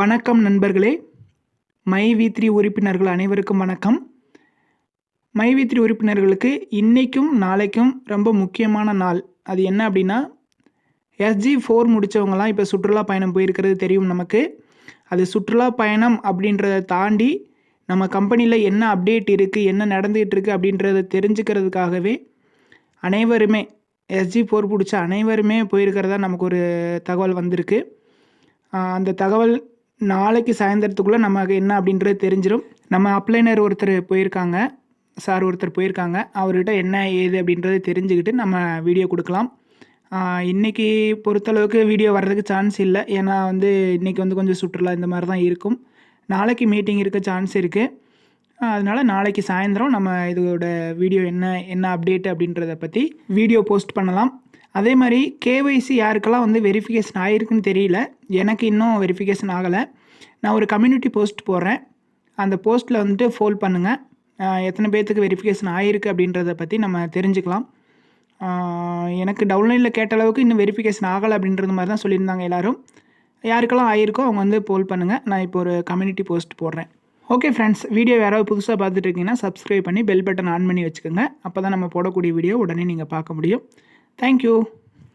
வணக்கம் நண்பர்களே. My we three உறுப்பினர்கள் அனைவருக்கும் வணக்கம். மை வி த்ரீ உறுப்பினர்களுக்கு இன்றைக்கும் நாளைக்கும் ரொம்ப முக்கியமான நாள். அது என்ன அப்படின்னா எஸ்ஜி ஃபோர் முடித்தவங்கலாம் இப்போ சுற்றுலா பயணம் போயிருக்கிறது தெரியும் நமக்கு. அது சுற்றுலா பயணம் அப்படின்றத தாண்டி நம்ம கம்பெனியில் என்ன அப்டேட் இருக்குது என்ன நடந்துகிட்டு இருக்குது அப்படின்றத தெரிஞ்சுக்கிறதுக்காகவே அனைவருமே எஸ்ஜி ஃபோர் பிடிச்ச அனைவருமே போயிருக்கிறதா நமக்கு ஒரு தகவல் வந்திருக்கு. அந்த தகவல் நாளைக்கு சாயந்தரத்துக்குள்ளே நமக்கு என்ன அப்படின்றது தெரிஞ்சிடும் நம்ம அப்ளைனர் ஒருத்தர் போயிருக்காங்க. சார் ஒருத்தர் போயிருக்காங்க. அவர்கிட்ட என்ன ஏது அப்படின்றது தெரிஞ்சுக்கிட்டு நம்ம வீடியோ கொடுக்கலாம். இன்றைக்கி பொறுத்தளவுக்கு வீடியோ வர்றதுக்கு சான்ஸ் இல்லை. ஏன்னா வந்து இன்றைக்கி வந்து கொஞ்சம் சுற்றுலா இந்த மாதிரி தான் இருக்கும். நாளைக்கு மீட்டிங் இருக்க சான்ஸ் இருக்குது அதனால் நாளைக்கு சாயந்தரம் நம்ம இதோட வீடியோ என்ன என்ன அப்டேட் அப்படின்றத பற்றி வீடியோ போஸ்ட் பண்ணலாம். அதே மாதிரி கேஒய்சி யாருக்கெல்லாம் வந்து வெரிஃபிகேஷன் ஆகிருக்குன்னு தெரியல எனக்கு இன்னும் வெரிஃபிகேஷன் ஆகலை. நான் ஒரு கம்யூனிட்டி போஸ்ட் போடுறேன். அந்த போஸ்ட்டில் வந்துட்டு ஃபோல் பண்ணுங்கள் எத்தனை பேர்த்துக்கு வெரிஃபிகேஷன் ஆகிருக்கு அப்படின்றத பற்றி நம்ம தெரிஞ்சுக்கலாம். எனக்கு டவுன்லைனில் கேட்ட அளவுக்கு இன்னும் வெரிஃபிகேஷன் ஆகலை அப்படின்றது மாதிரி தான் சொல்லியிருந்தாங்க எல்லோரும். யாருக்கெல்லாம் ஆயிருக்கோ அவங்க வந்து போல் பண்ணுங்கள் நான் இப்போ ஒரு கம்யூனிட்டி போஸ்ட் போடுறேன். ஓகே ஃப்ரெண்ட்ஸ் வீடியோ யாராவது புதுசாக பார்த்துட்டு இருக்கீங்கன்னா சப்ஸ்கிரைப் பண்ணி பெல் பட்டன் ஆன் பண்ணி வச்சுக்கோங்க. அப்போ தான் நம்ம போடக்கூடிய வீடியோ உடனே நீங்கள் பார்க்க முடியும். தேங்க்யூ